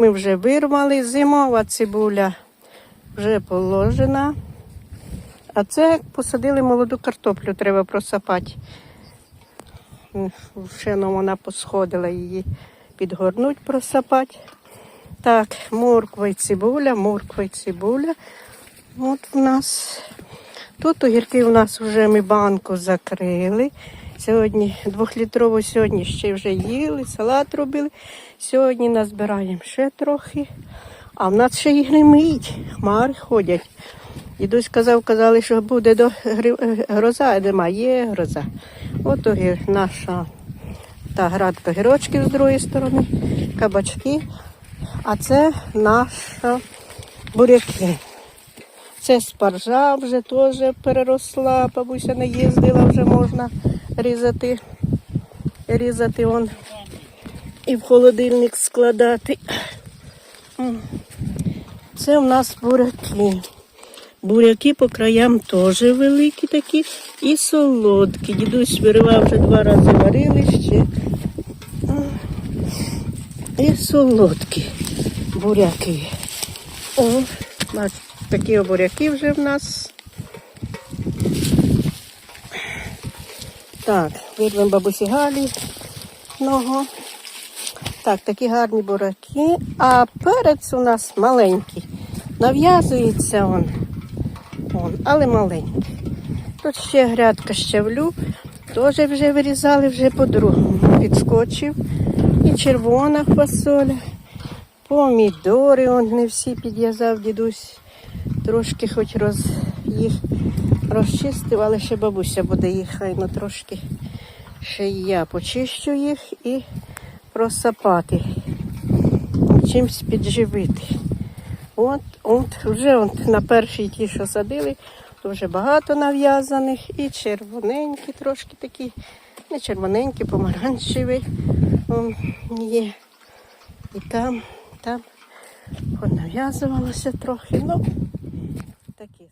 Ми вже вирвали, зимова цибуля вже положена. А це посадили молоду картоплю, треба просапати. М, Ще ну, вона посходила її підгорнуть, просапати. Так, морква і цибуля, морква і цибуля. От в нас. Тут огірки у нас вже ми банку закрили. Сьогодні двохлітрову сьогодні ще вже їли, салат робили. Сьогодні назбираємо ще трохи. А в нас ще і гримить, хмари ходять. Дідусь казав, казали, що буде до гроза, нема, є гроза. От огір, наша та градка гірочків з другої сторони, кабачки. А це наша буряки. Це спаржа вже теж переросла, бабуся не їздила, вже можна різати. Різати он і в холодильник складати. Це в нас буряки. Буряки по краям теж великі такі і солодкі. Дідусь виривав вже два рази варили ще. І солодкі буряки. О, бач, такі буряки вже в нас. Так, вирвемо бабусі Галі ногу. Так, такі гарні бураки. А перець у нас маленький. Нав'язується он. он, але маленький. Тут ще грядка щавлю. Теж вже вирізали, вже по-другому. Підскочив. І червона фасоля. Помідори, он не всі підв'язав дідусь. Трошки хоч роз, їх розчистив, але ще бабуся буде їх, хай ну трошки ще я почищу їх і просапати. Чимсь підживити. От, от, вже от на першій ті, що садили, вже багато нав'язаних і червоненькі трошки такі, не червоненькі, помаранчеві є. І там, там понав'язувалося трохи, ну aqui.